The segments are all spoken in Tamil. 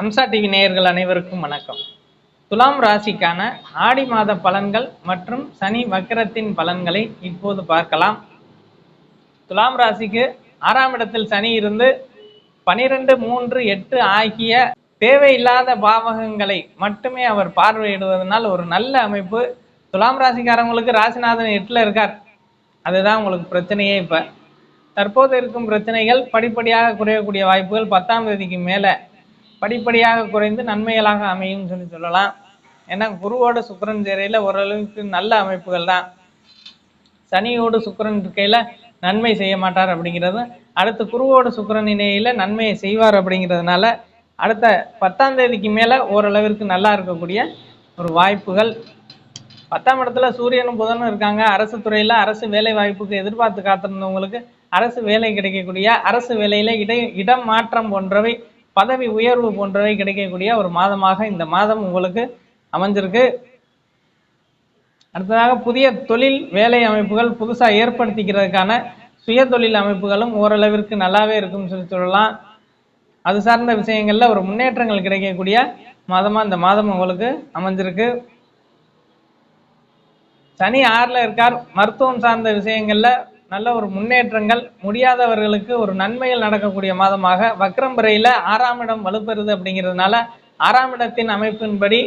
அம்சா டிவி நேயர்கள் அனைவருக்கும் வணக்கம். துலாம் ராசிக்கான ஆடி மாத பலன்கள் மற்றும் சனி வக்கரத்தின் பலன்களை இப்போது பார்க்கலாம். துலாம் ராசிக்கு ஆறாம் இடத்தில் சனி இருந்து பனிரெண்டு மூன்று எட்டு ஆகிய தேவையில்லாத பாவகங்களை மட்டுமே அவர் பார்வையிடுவதனால் ஒரு நல்ல அமைப்பு. துலாம் ராசிக்காரங்களுக்கு ராசிநாதன் எட்டில் இருக்கார். அதுதான் உங்களுக்கு பிரச்சனையே இப்போ. தற்போது இருக்கும் பிரச்சனைகள் படிப்படியாக குறையக்கூடிய வாய்ப்புகள் பத்தாம் தேதிக்கு மேலே படிப்படியாக குறைந்து நன்மைகளாக அமையும் சொல்லி சொல்லலாம். ஏன்னா குருவோட சுக்கிரன் சேரையில் ஓரளவுக்கு நல்ல அமைப்புகள் தான். சனியோடு சுக்கரன் இருக்கையில் நன்மை செய்ய மாட்டார் அப்படிங்கிறது. அடுத்து குருவோட சுக்கிரன் இணையில நன்மையை செய்வார் அப்படிங்கிறதுனால அடுத்த பத்தாம் தேதிக்கு மேலே ஓரளவிற்கு நல்லா இருக்கக்கூடிய ஒரு வாய்ப்புகள். பத்தாம் இடத்துல சூரியனும் புதனும் இருக்காங்க. அரசு துறையில் அரசு வேலை வாய்ப்புக்கு எதிர்பார்த்து காத்திருந்தவங்களுக்கு அரசு வேலை கிடைக்கக்கூடிய அரசு வேலையில இடை இடம் மாற்றம் போன்றவை பதவி உயர்வு போன்றவை கிடைக்கக்கூடிய ஒரு மாதமாக இந்த மாதம் உங்களுக்கு அமைஞ்சிருக்கு. அடுத்ததாக புதிய தொழில் வேலை அமைப்புகள் புதுசாக ஏற்படுத்திக்கிறதுக்கான சுய தொழில் அமைப்புகளும் ஓரளவிற்கு நல்லாவே இருக்கும்னு சொல்லி சொல்லலாம். அது சார்ந்த விஷயங்கள்ல ஒரு முன்னேற்றங்கள் கிடைக்கக்கூடிய மாதமா இந்த மாதம் உங்களுக்கு அமைஞ்சிருக்கு. சனி ஆறில் இருக்கார். மருத்துவம் சார்ந்த விஷயங்கள்ல நல்ல ஒரு முன்னேற்றங்கள் முடியாதவர்களுக்கு ஒரு நன்மைகள் நடக்கக்கூடிய மாதமாக வக்ரம் பிறையில் ஆறாம் இடம் வலுப்பெறுது அப்படிங்கிறதுனால ஆறாம் இடத்தின் அமைப்பின்படி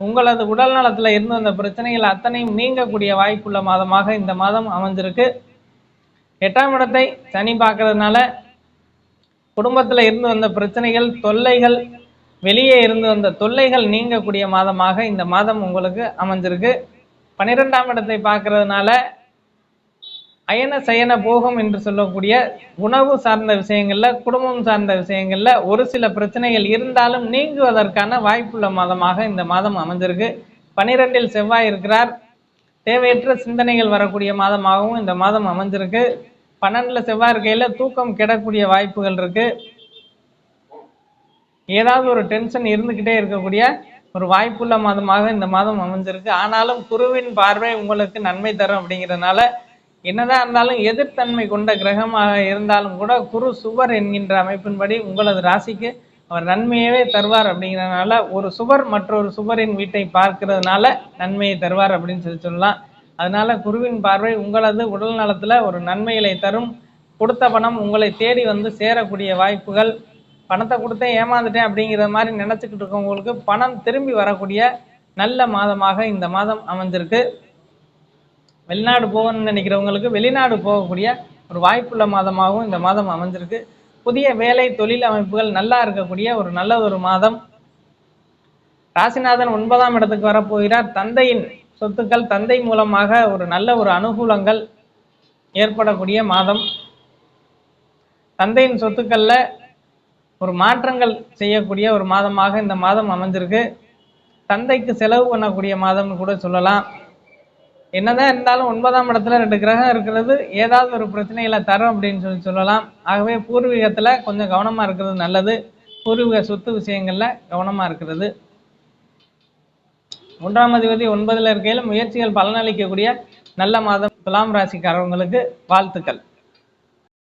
உங்களது உடல் நலத்துல இருந்து வந்த பிரச்சனைகள் அத்தனையும் நீங்கக்கூடிய வாய்ப்புள்ள மாதமாக இந்த மாதம் அமைஞ்சிருக்கு. எட்டாம் இடத்தை சனி பார்க்கறதுனால குடும்பத்துல இருந்து வந்த பிரச்சனைகள் தொல்லைகள் வெளியே இருந்து வந்த தொல்லைகள் நீங்கக்கூடிய மாதமாக இந்த மாதம் உங்களுக்கு அமைஞ்சிருக்கு. பன்னிரெண்டாம் இடத்தை பார்க்கறதுனால அயன சயன போகம் என்று சொல்லக்கூடிய உணவு சார்ந்த விஷயங்கள்ல குடும்பம் சார்ந்த விஷயங்கள்ல ஒரு சில பிரச்சனைகள் இருந்தாலும் நீங்குவதற்கான வாய்ப்புள்ள மாதமாக இந்த மாதம் அமைஞ்சிருக்கு. பனிரெண்டில் செவ்வாய் இருக்கிறார். தேவையற்ற சிந்தனைகள் வரக்கூடிய மாதமாகவும் இந்த மாதம் அமைஞ்சிருக்கு. பன்னெண்டுல செவ்வாய் இருக்கையில தூக்கம் கெடக்கூடிய வாய்ப்புகள் இருக்கு. ஏதாவது ஒரு டென்ஷன் இருந்துகிட்டே இருக்கக்கூடிய ஒரு வாய்ப்புள்ள மாதமாக இந்த மாதம் அமைஞ்சிருக்கு. ஆனாலும் குருவின் பார்வை உங்களுக்கு நன்மை தரும் அப்படிங்கிறதுனால என்னதான் இருந்தாலும் எதிர்த்தன்மை கொண்ட கிரகமாக இருந்தாலும் கூட குரு சுவர் என்கின்ற அமைப்பின்படி உங்களது ராசிக்கு அவர் நன்மையவே தருவார் அப்படிங்கிறதுனால ஒரு சுவர் மற்றொரு சுவரின் வீட்டை பார்க்கறதுனால நன்மையை தருவார் அப்படின்னு சொல்லி சொல்லலாம். அதனால குருவின் பார்வை உங்களது உடல் நலத்துல ஒரு நன்மைகளை தரும். கொடுத்த பணம் உங்களை தேடி வந்து சேரக்கூடிய வாய்ப்புகள். பணத்தை கொடுத்தேன் ஏமாந்துட்டேன் அப்படிங்கிற மாதிரி நினச்சிக்கிட்டு இருக்கவங்களுக்கு பணம் திரும்பி வரக்கூடிய நல்ல மாதமாக இந்த மாதம் அமைஞ்சிருக்கு. வெளிநாடு போகணும்னு நினைக்கிறவங்களுக்கு வெளிநாடு போகக்கூடிய ஒரு வாய்ப்புள்ள மாதமாகவும் இந்த மாதம் அமைஞ்சிருக்கு. புதிய வேலை தொழில் அமைப்புகள் நல்லா இருக்கக்கூடிய ஒரு நல்ல ஒரு மாதம். ராசிநாதன் ஒன்பதாம் இடத்துக்கு வரப்போகிறார். தந்தையின் சொத்துக்கள் தந்தை மூலமாக ஒரு நல்ல ஒரு அனுகூலங்கள் ஏற்படக்கூடிய மாதம். தந்தையின் சொத்துக்கள்ல ஒரு மாற்றங்கள் செய்யக்கூடிய ஒரு மாதமாக இந்த மாதம் அமைஞ்சிருக்கு. தந்தைக்கு செலவு பண்ணக்கூடிய மாதம்னு கூட சொல்லலாம். என்னதான் இருந்தாலும் ஒன்பதாம் இடத்துல ரெண்டு கிரகம் இருக்கிறது ஏதாவது ஒரு பிரச்சனைகளை தரும் அப்படின்னு சொல்லி சொல்லலாம். ஆகவே பூர்வீகத்துல கொஞ்சம் கவனமா இருக்கிறது நல்லது. பூர்வீக சொத்து விஷயங்கள்ல கவனமா இருக்கிறது. மூன்றாம் அதிபதி ஒன்பதுல இருக்கையில் முயற்சிகள் பலனளிக்கக்கூடிய நல்ல மாதம் துலாம் ராசிக்காரவங்களுக்கு வாழ்த்துக்கள்.